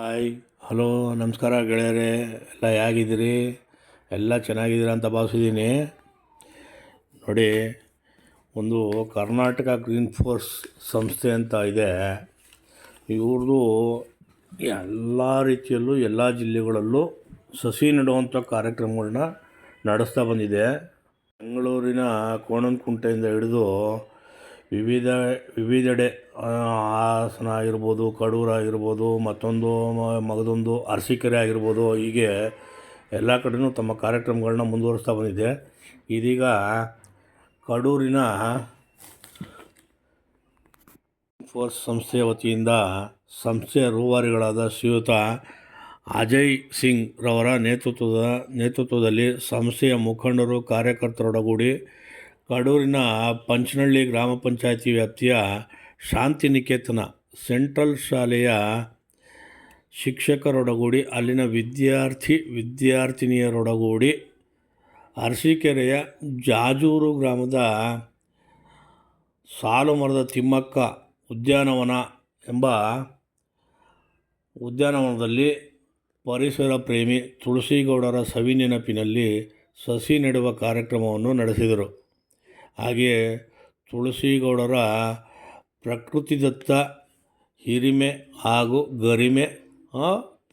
Hi. Hello, ನಮಸ್ಕಾರ ಗೆಳೆಯರೇ. ಎಲ್ಲ ಹೇಗಿದ್ದೀರಿ? ಎಲ್ಲ ಚೆನ್ನಾಗಿದ್ದೀರ ಅಂತ ಭಾವಿಸಿದ್ದೀನಿ. ನೋಡಿ, ಒಂದು ಕರ್ನಾಟಕ ಗ್ರೀನ್ ಫೋರ್ಸ್ ಸಂಸ್ಥೆ ಅಂತ ಇದೆ. ಇವ್ರದ್ದು ಎಲ್ಲ ರೀತಿಯಲ್ಲೂ, ಎಲ್ಲ ಜಿಲ್ಲೆಗಳಲ್ಲೂ ಸಸಿ ನೆಡುವಂಥ ಕಾರ್ಯಕ್ರಮಗಳನ್ನ ನಡೆಸ್ತಾ ಬಂದಿದೆ. ಬೆಂಗಳೂರಿನ ಕೋಣನಕುಂಟೆಯಿಂದ ಹಿಡಿದು ವಿವಿಧ, ವಿವಿಧೆಡೆ ಹಾಸನ ಆಗಿರ್ಬೋದು, ಕಡೂರು ಆಗಿರ್ಬೋದು, ಮತ್ತೊಂದು ಮಗದೊಂದು ಅರಸೀಕೆರೆ ಆಗಿರ್ಬೋದು, ಹೀಗೆ ಎಲ್ಲ ಕಡೆಯೂ ತಮ್ಮ ಕಾರ್ಯಕ್ರಮಗಳನ್ನ ಮುಂದುವರಿಸ್ತಾ ಬಂದಿದೆ. ಇದೀಗ ಕಡೂರಿನ ಫೋರ್ಸ್ ಸಂಸ್ಥೆಯ ವತಿಯಿಂದ ಸಂಸ್ಥೆಯ ರೂವಾರಿಗಳಾದ ಶ್ರೀಯುತ ಅಜಯ್ ಸಿಂಗ್ ರವರ ನೇತೃತ್ವದ, ನೇತೃತ್ವದಲ್ಲಿ ಸಂಸ್ಥೆಯ ಮುಖಂಡರು, ಕಾರ್ಯಕರ್ತರೊಡಗೂಡಿ ಕಡೂರಿನ ಪಂಚನಹಳ್ಳಿ ಗ್ರಾಮ ಪಂಚಾಯತಿ ವ್ಯಾಪ್ತಿಯ ಶಾಂತಿನಿಕೇತನ ಸೆಂಟ್ರಲ್ ಶಾಲೆಯ ಶಿಕ್ಷಕರೊಡಗೂಡಿ, ಅಲ್ಲಿನ ವಿದ್ಯಾರ್ಥಿ ವಿದ್ಯಾರ್ಥಿನಿಯರೊಡಗೂಡಿ ಅರಸೀಕೆರೆಯ ಜಾಜೂರು ಗ್ರಾಮದ ಸಾಲು ಮರದ ತಿಮ್ಮಕ್ಕ ಉದ್ಯಾನವನ ಎಂಬ ಉದ್ಯಾನವನದಲ್ಲಿ ಪರಿಸರ ಪ್ರೇಮಿ ತುಳಸಿಗೌಡರ ಸವಿ ನೆನಪಿನಲ್ಲಿ ಸಸಿ ನೆಡುವ ಕಾರ್ಯಕ್ರಮವನ್ನು ನಡೆಸಿದರು. ಹಾಗೆಯೇ ತುಳಸಿಗೌಡರ ಪ್ರಕೃತಿದತ್ತ ಹಿರಿಮೆ ಹಾಗೂ ಗರಿಮೆ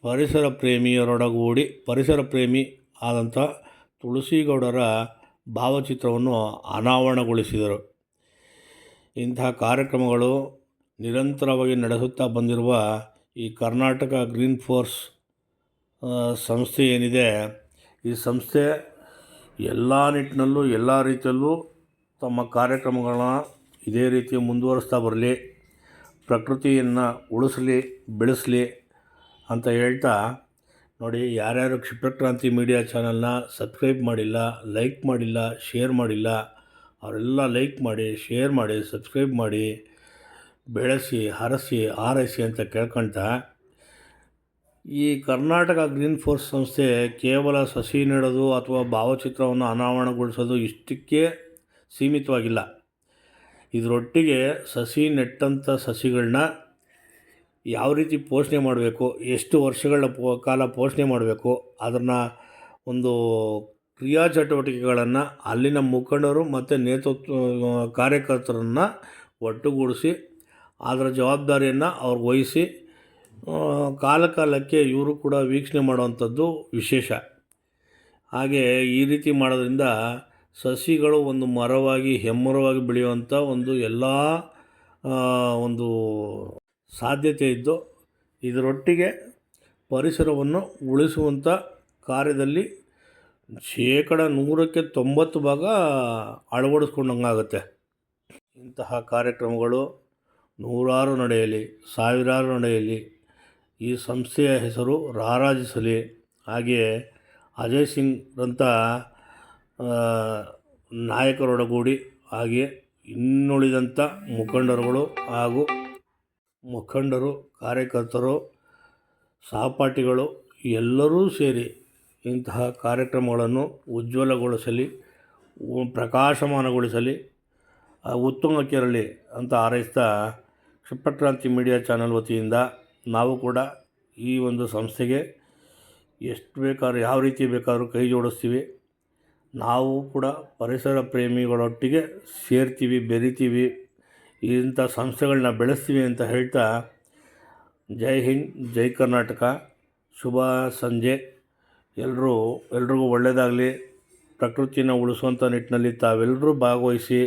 ಪರಿಸರ ಪ್ರೇಮಿಯರೊಡಗೂಡಿ ಪರಿಸರ ಪ್ರೇಮಿ ಆದಂಥ ತುಳಸಿಗೌಡರ ಭಾವಚಿತ್ರವನ್ನು ಅನಾವರಣಗೊಳಿಸಿದರು. ಇಂತಹ ಕಾರ್ಯಕ್ರಮಗಳು ನಿರಂತರವಾಗಿ ನಡೆಸುತ್ತಾ ಬಂದಿರುವ ಈ ಕರ್ನಾಟಕ ಗ್ರೀನ್ ಫೋರ್ಸ್ ಸಂಸ್ಥೆ ಏನಿದೆ, ಈ ಸಂಸ್ಥೆ ಎಲ್ಲ ನಿಟ್ಟಿನಲ್ಲೂ, ಎಲ್ಲ ರೀತಿಯಲ್ಲೂ ತಮ್ಮ ಕಾರ್ಯಕ್ರಮಗಳನ್ನ ಇದೇ ರೀತಿ ಮುಂದುವರಿಸ್ತಾ ಬರಲಿ, ಪ್ರಕೃತಿಯನ್ನು ಉಳಿಸಲಿ, ಬೆಳೆಸಲಿ ಅಂತ ಹೇಳ್ತಾ ನೋಡಿ, ಯಾರ್ಯಾರು ಕ್ಷಿಪ್ರಕ್ರಾಂತಿ ಮೀಡಿಯಾ ಚಾನಲ್ನ ಸಬ್ಸ್ಕ್ರೈಬ್ ಮಾಡಿಲ್ಲ, ಲೈಕ್ ಮಾಡಿಲ್ಲ, ಶೇರ್ ಮಾಡಿಲ್ಲ, ಅವರೆಲ್ಲ ಲೈಕ್ ಮಾಡಿ, ಶೇರ್ ಮಾಡಿ, ಸಬ್ಸ್ಕ್ರೈಬ್ ಮಾಡಿ, ಬೆಳೆಸಿ, ಹರಸಿ ಆರೈಸಿ ಅಂತ ಕೇಳ್ಕೊಳ್ತಾ ಈ ಕರ್ನಾಟಕ ಗ್ರೀನ್ ಫೋರ್ಸ್ ಸಂಸ್ಥೆ ಕೇವಲ ಸಸಿ ನೆಡೋದು ಅಥವಾ ಭಾವಚಿತ್ರವನ್ನು ಅನಾವರಣಗೊಳಿಸೋದು ಇಷ್ಟಕ್ಕೆ ಸೀಮಿತವಾಗಿಲ್ಲ. ಇದರೊಟ್ಟಿಗೆ ಸಸಿ ನೆಟ್ಟಂಥ ಸಸಿಗಳನ್ನ ಯಾವ ರೀತಿ ಪೋಷಣೆ ಮಾಡಬೇಕು, ಎಷ್ಟು ವರ್ಷಗಳ ಪೋ, ಕಾಲ ಪೋಷಣೆ ಮಾಡಬೇಕು, ಅದನ್ನು ಒಂದು ಕ್ರಿಯಾ ಚಟುವಟಿಕೆಗಳನ್ನು ಅಲ್ಲಿನ ಮುಖಂಡರು ಮತ್ತು ನೇತೃತ್ವ, ಕಾರ್ಯಕರ್ತರನ್ನು ಒಟ್ಟುಗೂಡಿಸಿ, ಅದರ ಜವಾಬ್ದಾರಿಯನ್ನು ಅವ್ರಿಗೆ ವಹಿಸಿ ಕಾಲಕಾಲಕ್ಕೆ ಕಾಲ ಕಾಲಕ್ಕೆ ಇವರು ಕೂಡ ವೀಕ್ಷಣೆ ಮಾಡುವಂಥದ್ದು ವಿಶೇಷ. ಹಾಗೆ ಈ ರೀತಿ ಮಾಡೋದ್ರಿಂದ ಸಸಿಗಳು ಒಂದು ಮರವಾಗಿ, ಹೆಮ್ಮರವಾಗಿ ಬೆಳೆಯುವಂಥ ಒಂದು ಎಲ್ಲ ಒಂದು ಸಾಧ್ಯತೆ ಇದ್ದು, ಇದರೊಟ್ಟಿಗೆ ಪರಿಸರವನ್ನು ಉಳಿಸುವಂಥ ಕಾರ್ಯದಲ್ಲಿ ಶೇಕಡ ನೂರಕ್ಕೆ ತೊಂಬತ್ತು ಭಾಗ ಅಳವಡಿಸ್ಕೊಂಡಂಗಾಗುತ್ತೆ. ಇಂತಹ ಕಾರ್ಯಕ್ರಮಗಳು ನೂರಾರು ನಡೆಯಲಿ, ಸಾವಿರಾರು ನಡೆಯಲಿ, ಈ ಸಂಸ್ಥೆಯ ಹೆಸರು ರಾರಾಜಿಸಲಿ. ಹಾಗೆಯೇ ಅಜಯ್ ಸಿಂಗ್ರಂಥ ನಾಯಕರೊಡಗೂಡಿ ಹಾಗೆ ಇನ್ನುಳಿದಂಥ ಮುಖಂಡರುಗಳು ಹಾಗೂ ಮುಖಂಡರು ಕಾರ್ಯಕರ್ತರು ಸಹಪಾಠಿಗಳು ಎಲ್ಲರೂ ಸೇರಿ ಇಂತಹ ಕಾರ್ಯಕ್ರಮಗಳನ್ನು ಉಜ್ವಲಗೊಳಿಸಲಿ ಪ್ರಕಾಶಮಾನಗೊಳಿಸಲಿ ಆ, ಉತ್ತುಂಗಕ್ಕೇರಲಿ ಅಂತ ಹಾರೈಸ್ತಾ ಕ್ಷಿಪ್ರಕ್ರಾಂತಿ ಮೀಡಿಯಾ ಚಾನಲ್ ವತಿಯಿಂದ ನಾವು ಕೂಡ ಈ ಒಂದು ಸಂಸ್ಥೆಗೆ ಎಷ್ಟು ಬೇಕಾದ್ರೂ ಯಾವ ರೀತಿ ಬೇಕಾದರೂ ಕೈ ಜೋಡಿಸ್ತೀವಿ. ನಾವು ಕೂಡ ಪರಿಸರ ಪ್ರೇಮಿಗಳೊಟ್ಟಿಗೆ ಸೇರ್ತೀವಿ, ಬೆರಿತೀವಿ, ಇಂಥ ಸಂಸ್ಥೆಗಳನ್ನ ಬೆಳೆಸ್ತೀವಿ ಅಂತ ಹೇಳ್ತಾ ಜೈ ಹಿಂದ್, ಜೈ ಕರ್ನಾಟಕ, ಶುಭ ಸಂಜೆ. ಎಲ್ಲರೂ ಎಲ್ರಿಗೂ ಒಳ್ಳೆಯದಾಗಲಿ ಪ್ರಕೃತಿನ ಉಳಿಸುವಂಥ ನಿಟ್ಟಿನಲ್ಲಿ ತಾವೆಲ್ಲರೂ ಭಾಗವಹಿಸಿ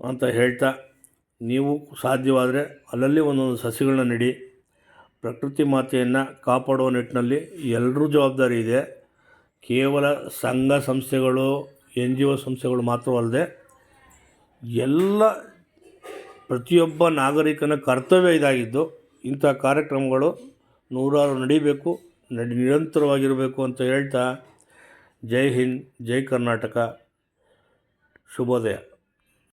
ಅಂತ ಹೇಳ್ತಾ, ನೀವು ಸಾಧ್ಯವಾದರೆ ಅಲ್ಲಲ್ಲಿ ಒಂದೊಂದು ಸಸಿಗಳನ್ನ ನೆಡಿ. ಪ್ರಕೃತಿ ಮಾತೆಯನ್ನು ಕಾಪಾಡುವ ನಿಟ್ಟಿನಲ್ಲಿ ಎಲ್ಲರೂ ಜವಾಬ್ದಾರಿ ಇದೆ. ಕೇವಲ ಸಂಘ ಸಂಸ್ಥೆಗಳು, ಎನ್ ಜಿ ಒ ಸಂಸ್ಥೆಗಳು ಮಾತ್ರವಲ್ಲದೆ ಎಲ್ಲ ಪ್ರತಿಯೊಬ್ಬ ನಾಗರಿಕನ ಕರ್ತವ್ಯ ಇದಾಗಿದ್ದು ಇಂಥ ಕಾರ್ಯಕ್ರಮಗಳು ನೂರಾರು ನಡಿಬೇಕು, ನಡಿ, ನಿರಂತರವಾಗಿರಬೇಕು ಅಂತ ಹೇಳ್ತಾ ಜೈ ಹಿಂದ್, ಜೈ ಕರ್ನಾಟಕ. ಶುಭೋದಯ.